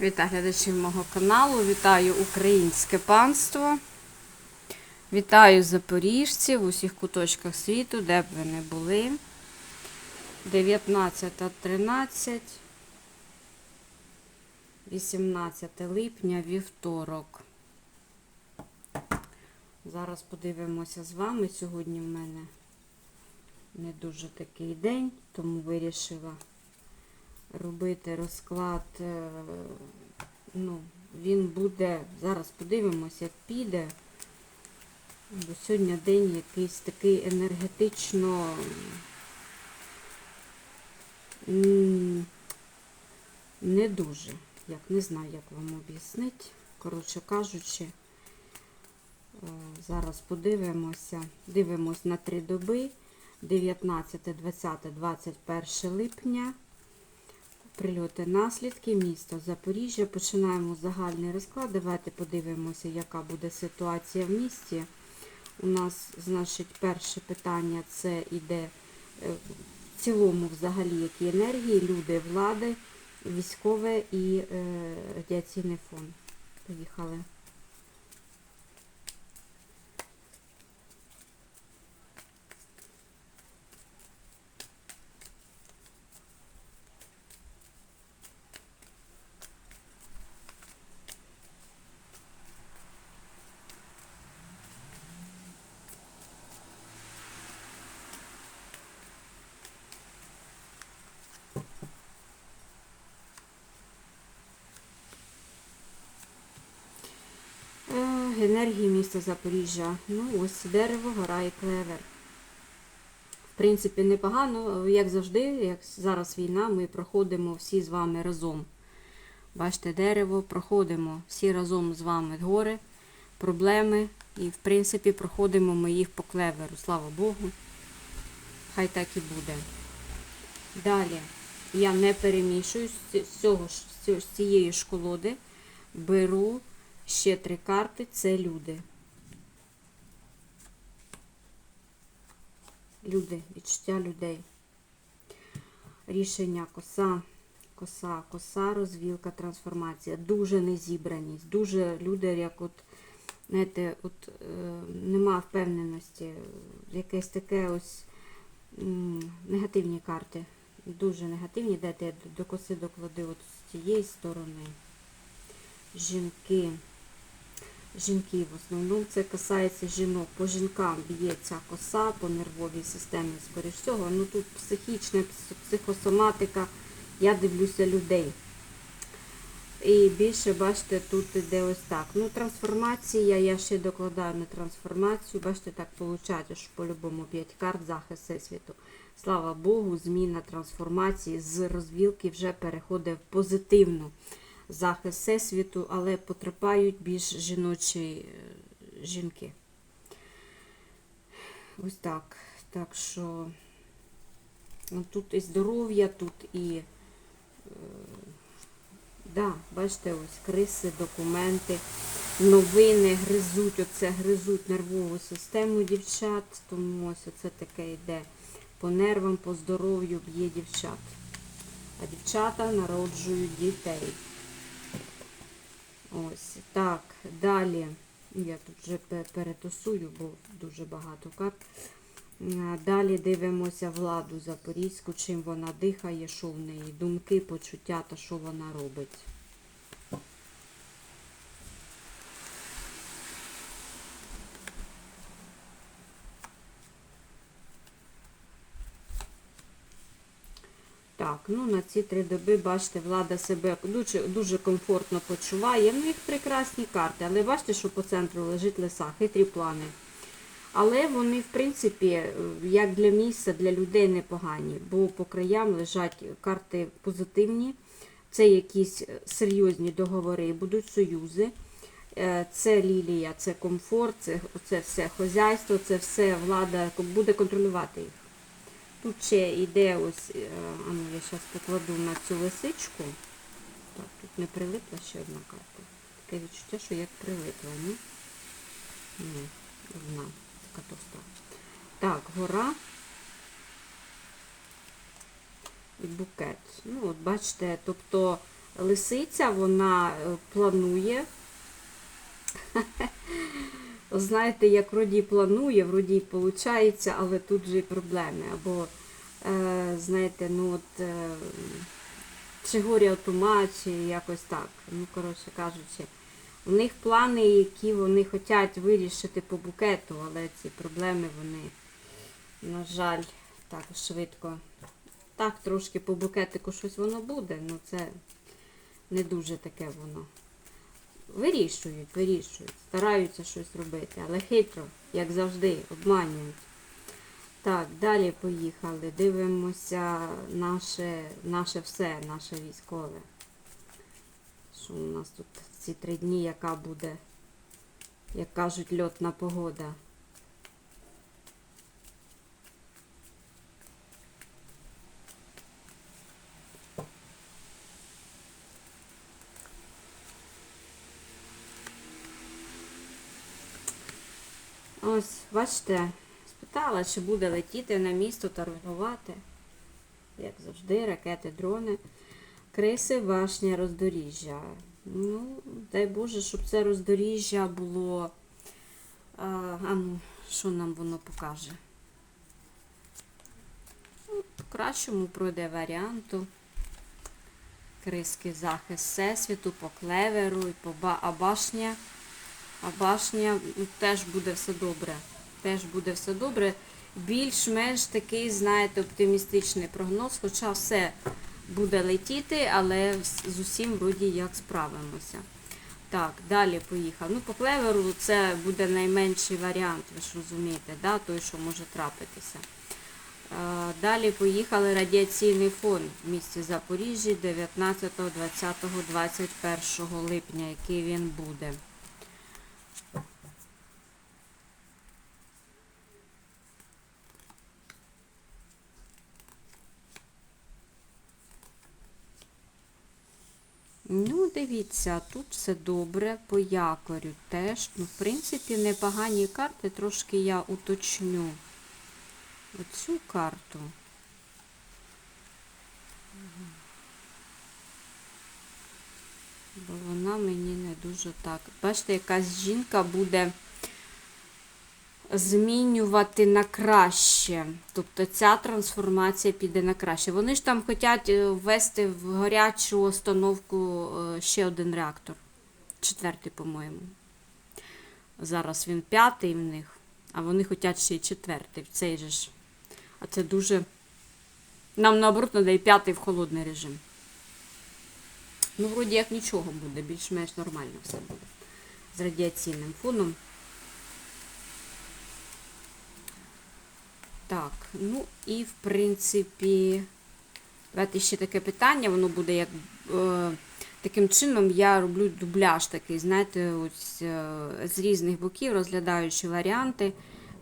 Вітаю глядачів мого каналу, вітаю українське панство. Вітаю запоріжців в усіх куточках світу, де б ви не були. 19.13, 18 липня, вівторок. Зараз подивимося з вами. Сьогодні в мене не дуже такий день, тому вирішила робити розклад. е, Ну, він буде, зараз подивимося, як піде. Бо сьогодні день якийсь такий енергетично не дуже. Як не знаю, як вам об'яснити. Коротше кажучи, е, зараз подивимося. Дивимось на три доби. 19, 20, 21 липня. Прильоти наслідки, міста Запоріжжя. Починаємо загальний розклад. Давайте подивимося, яка буде ситуація в місті. У нас, значить, перше питання це іде е, в цілому взагалі, які енергії, люди, влади, військове і е, радіаційний фон. Поїхали. Е, Енергії міста Запоріжжя. Ну, ось дерево, гора і клевер. В принципі, непогано, як завжди, як зараз війна, ми проходимо всі з вами разом. Бачите, дерево, проходимо всі разом з вами гори, проблеми. І, в принципі, проходимо ми їх по клеверу. Слава Богу. Хай так і буде. Далі я не перемішую з цього з цієї ж колоди. Беру ще три карти це люди. Люди, відчуття людей. Рішення коса, коса, коса, розвілка, трансформація. Дуже незібраність. Дуже люди, як от, знаєте, от е, нема впевненості. Якесь таке ось м, негативні карти. Дуже негативні. Дайте я до- коси доклади от з цієї сторони. Жінки. Жінки в основному це касається жінок. По жінкам б'є ця коса, по нервовій системі, скоріш всього. Ну тут психічна, психосоматика, я дивлюся людей. І більше, бачите, тут іде ось так. Ну, трансформація, я ще докладаю на трансформацію. Бачите, так виходить, що по-любому 5 карт захист Всесвіту. Слава Богу, зміна трансформації з розвілки вже переходить в позитивну захист Всесвіту, але потерпають більш жіночі е, жінки. Ось так. Так що ну, тут і здоров'я, тут і, е, да, бачите, ось криси, документи, новини гризуть, оце гризуть нервову систему дівчат, тому ось оце таке йде по нервам, по здоров'ю б'є дівчат. А дівчата народжують дітей. Ось так. Далі. Я тут вже пе- перетасую, бо дуже багато карт. Далі дивимося владу Запорізьку, чим вона дихає, що в неї думки, почуття та що вона робить. Так, ну на ці три доби, бачите, влада себе дуже, дуже комфортно почуває. Ну, їх прекрасні карти, але бачите, що по центру лежить лиса, хитрі плани. Але вони, в принципі, е, як для місця, для людей непогані, бо по краям лежать карти позитивні, це якісь е, серйозні договори, будуть союзи. Е, Це лілія, це комфорт, це, це все хозяйство, це все влада буде контролювати їх. Тут ще йде ось, е, а ну я зараз покладу на цю лисичку. Так, тут не прилипла ще одна карта. Таке відчуття, що як прилипла, ні? Ні, одна, така товста. Так, гора і букет. Ну, от бачите, тобто лисиця, вона е, планує. Знаєте, як вроді планує, вроді й виходить, але тут же і проблеми. Або, е, знаєте, ну от, е, чи горі от чи якось так. Ну, коротше кажучи, у них плани, які вони хочуть вирішити по букету, але ці проблеми вони, на жаль, так швидко. Так, трошки по букетику щось воно буде, але це не дуже таке воно. Вирішують, вирішують, стараються щось робити, але хитро, як завжди, обманюють. Так, далі поїхали. Дивимося наше, наше все, наше військове. Що у нас тут ці три дні, яка буде, як кажуть, льотна погода. Ось, бачите, спитала, чи буде летіти на місто та руйнувати. Як завжди, ракети, дрони. Криси, башня, роздоріжжя. Ну, дай Боже, щоб це роздоріжжя було. А, а ну, що нам воно покаже? Ну, кращому пройде варіанту. Криски захист Всесвіту, по клеверу, і по ба... а башня. А башня ну, теж буде все добре. Теж буде все добре. Більш-менш такий, знаєте, оптимістичний прогноз, хоча все буде летіти, але з- усім вроді як справимося. Так, далі поїхав. Ну, по клеверу це буде найменший варіант, ви ж розумієте, да? той, що може трапитися. Е, Далі поїхали радіаційний фон в місті Запоріжжі 19, 20, 21 липня, який він буде. Ну, дивіться, тут все добре, по якорю теж. Ну, в принципі, непогані карти, трошки я уточню оцю карту. Бо вона мені не дуже так. Бачите, якась жінка буде змінювати на краще. Тобто ця трансформація піде на краще. Вони ж там хочуть е, ввести в гарячу установку е, ще один реактор. Четвертий, по-моєму. Зараз він п'ятий в них, а вони хочуть ще й четвертий. Цей же ж. А це дуже. Нам наоборот треба і п'ятий в холодний режим. Ну, вроді як нічого буде, більш-менш нормально все буде. З радіаційним фоном. Так, ну і в принципі, давайте ще таке питання, воно буде як е, таким чином я роблю дубляж такий, знаєте, ось е, з різних боків, розглядаючи варіанти,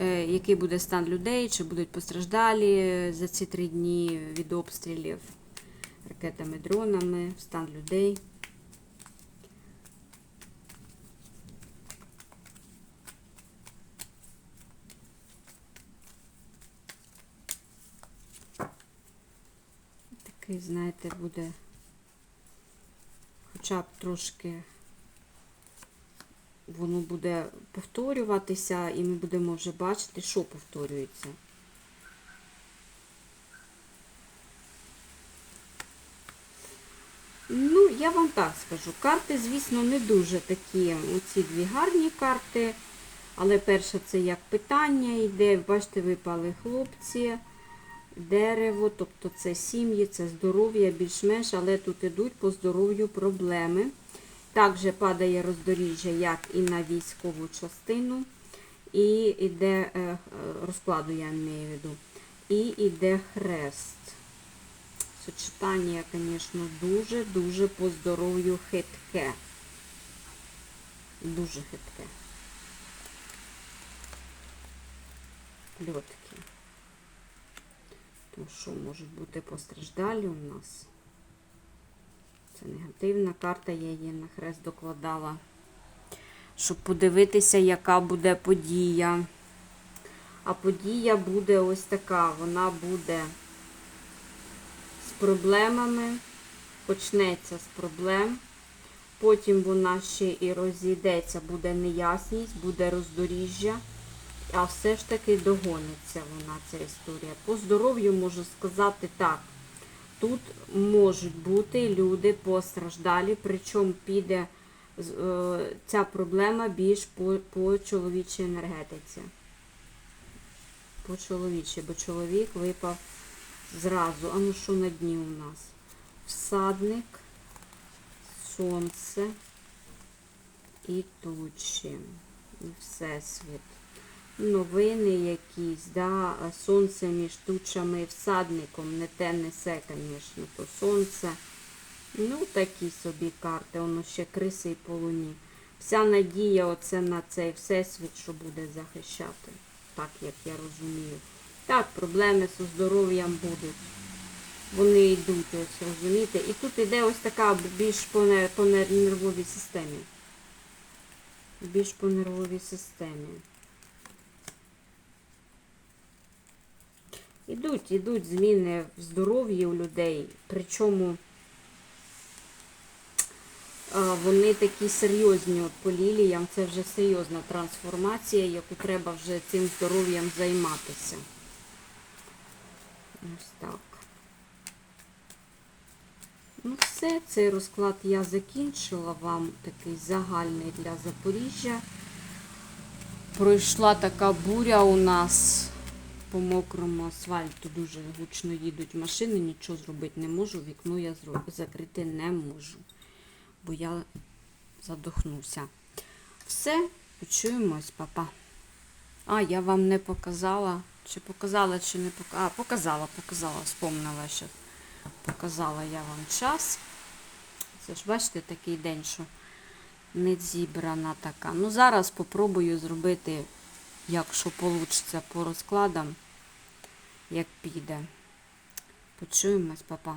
е, який буде стан людей, чи будуть постраждалі за ці три дні від обстрілів ракетами, дронами, стан людей. Такий, знаєте, буде хоча б трошки воно буде повторюватися, і ми будемо вже бачити, що повторюється. Ну, я вам так скажу. Карти, звісно, не дуже такі. Оці дві гарні карти. Але перше це як питання йде. Бачите, випали хлопці, дерево, тобто це сім'ї, це здоров'я, більш-менш, але тут ідуть по здоров'ю проблеми. Також падає роздоріжжя, як і на військову частину. І йде е, розкладу, я маю в виду. І йде хрест. Сочетання, звісно, дуже-дуже по здоров'ю хитке. Дуже хитке. Пльотки. Тому що можуть бути постраждалі у нас. Це негативна карта, я її на хрест докладала. Щоб подивитися, яка буде подія. А подія буде ось така. Вона буде проблемами, почнеться з проблем. Потім вона ще і розійдеться, буде неясність, буде роздоріжжя. А все ж таки догониться вона, ця історія. По здоров'ю можу сказати так. Тут можуть бути люди постраждалі, причому піде е, ця проблема більш по, по чоловічій енергетиці. По чоловічій, бо чоловік випав зразу. А ну що на дні у нас? Всадник, сонце і тучі. І всесвіт. Новини якісь, да, сонце між тучами і всадником, не те несе, звісно, то сонце. Ну, такі собі карти, воно ще криси і полуні. Вся надія оце на цей всесвіт, що буде захищати, так як я розумію. Так, проблеми зі здоров'ям будуть. Вони йдуть, ось розумієте. І тут іде ось така більш по, по нервовій системі. Більш по нервовій системі. Ідуть, ідуть зміни в здоров'ї у людей, причому вони такі серйозні от по ліліям, це вже серйозна трансформація, яку треба вже цим здоров'ям займатися. Ось так. Ну все, цей розклад я закінчила вам такий загальний для Запоріжжя. Пройшла така буря у нас по мокрому асфальту. Дуже гучно їдуть машини, нічого зробити не можу. Вікно я закрити не можу, бо я задохнуся. Все, почуємось, папа. А, я вам не показала. Чи показала, чи не показала. А, показала, показала, вспомнила ще. Показала я вам час. Це ж бачите такий день, що не зібрана така. Ну, зараз попробую зробити, якщо вийде по розкладам, як піде. Почуємось, папа.